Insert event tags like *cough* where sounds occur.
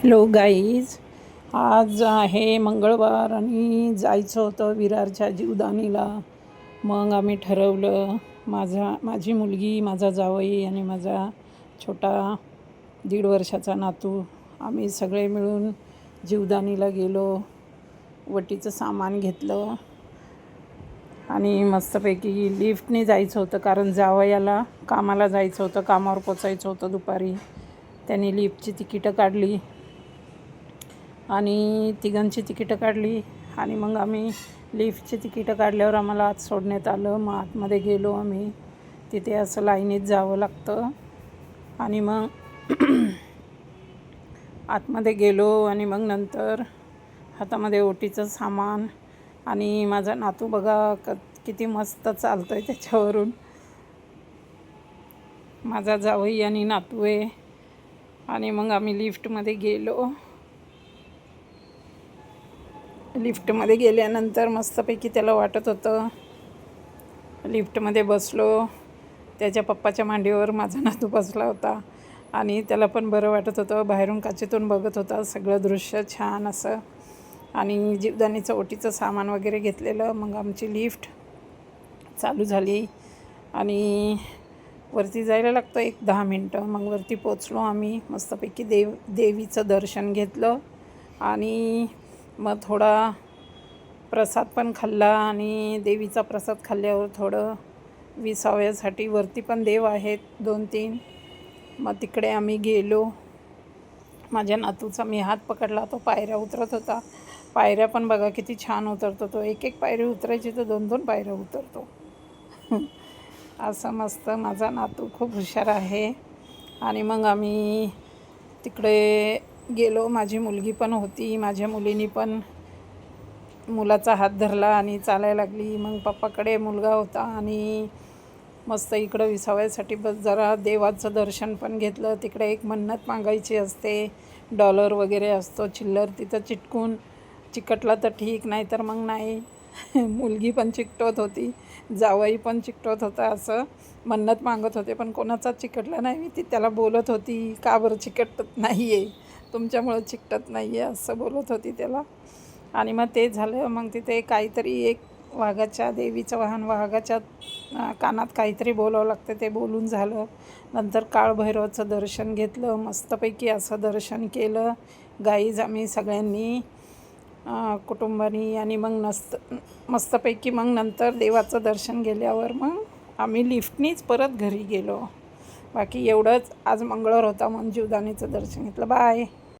Hello guys आज आहे मंगळवार आणि जायचं होतं विरारच्या जीवदानीला. मग आम्ही ठरवलं माझा माझी मुलगी माझा जावई आणि माझा छोटा दीड वर्षाचा नातू आम्ही सगळे मिळून जीवदानीला गेलो वटीचं सामान घेतलं आणि मस्तपैकी लिफ्टने जायचं होतं कारण जावयाला कामाला जायचं होतं कामावर पोचायचं होतं दुपारी. त्यांनी लिफ्टची तिकीटं काढली. आणि तिघांची तिकीटं काढली आणि मग आम्ही लिफ्टची तिकीटं काढल्यावर आम्हाला आत सोडण्यात आलं. मग आतमध्ये गेलो आम्ही. तिथे असं लाईनीत जावं लागतं. आणि मग *clears throat* आतमध्ये गेलो आणि मग नंतर हातामध्ये ओटीचं सामान आणि माझा नातू बघा क किती मस्त चालतो आहे त्याच्यावरून. माझा जावई आणि नातू आहे. आणि मग आम्ही लिफ्टमध्ये गेलो. लिफ्टमध्ये गेल्यानंतर मस्तपैकी त्याला वाटत होतं. लिफ्टमध्ये बसलो. त्याच्या पप्पाच्या मांडीवर माझा नातू बसला होता. आणि त्याला पण बरं वाटत होतं. बाहेरून काचेतून बघत होता. सगळं दृश्य छान असं. आणि जीवदानीचं ओटीचं सामान वगैरे घेतलेलं. मग आमची लिफ्ट चालू झाली. आणि वरती जायला लागतं एक दहा मिनटं. मग वरती पोचलो आम्ही. मस्तपैकी देव देवीचं दर्शन घेतलं. आणि मग थोडा प्रसाद पण खाल्ला आणि देवीचा प्रसाद खाल्ल्यावर थोडं विसाव्यासाठी वरती पण देव आहेत दोन तीन. मग तिकडे आम्ही गेलो. माझ्या नातूचा मी हात पकडला तो पायऱ्या उतरत होता. पायऱ्या पण बघा किती छान उतरतो तो. एक एक पायरी उतरायची तर दोन दोन पायऱ्या उतरतो. *laughs* असं मस्त माझा नातू खूप हुशार आहे. आणि मग आम्ही तिकडे गेलो. माझी मुलगी पण होती. माझ्या मुलीनी पण मुलाचा हात धरला आणि चालायला लागली. मग पप्पाकडे मुलगा होता आणि मस्त इकडं विसावायसाठी बस जरा देवाचं दर्शन पण घेतलं. तिकडे एक मन्नत मागायची असते. डॉलर वगैरे असतो. चिल्लर तिथं चिटकून चिकटला तर ठीक नाही तर मग नाही. *laughs* मुलगी पण चिकटवत होती. जावई पण चिकटवत होता असं. मन्नत मागत होते पण कोणाचाच चिकटला नाही. मी ती त्याला बोलत होती का बरं चिकटत नाही आहे तुमच्यामुळं चिकटत नाही आहे असं बोलत होती त्याला. आणि मग ते झालं मग तिथे काहीतरी एक वाघाच्या देवीचं वाहन वाघाच्या कानात काहीतरी बोलावं लागतं ते बोलून झालं. नंतर काळभैरवाचं दर्शन घेतलं मस्तपैकी असं दर्शन केलं. गाईज आम्ही सगळ्यांनी कुटुंबानी आणि मग नस्त मस्तपैकी मग नंतर देवाचं दर्शन गेल्यावर मग आम्ही लिफ्टनीच परत घरी गेलो. बाकी एवढंच. आज मंगळवार होता म्हणून जीवदानीचं दर्शन घेतलं. बाय.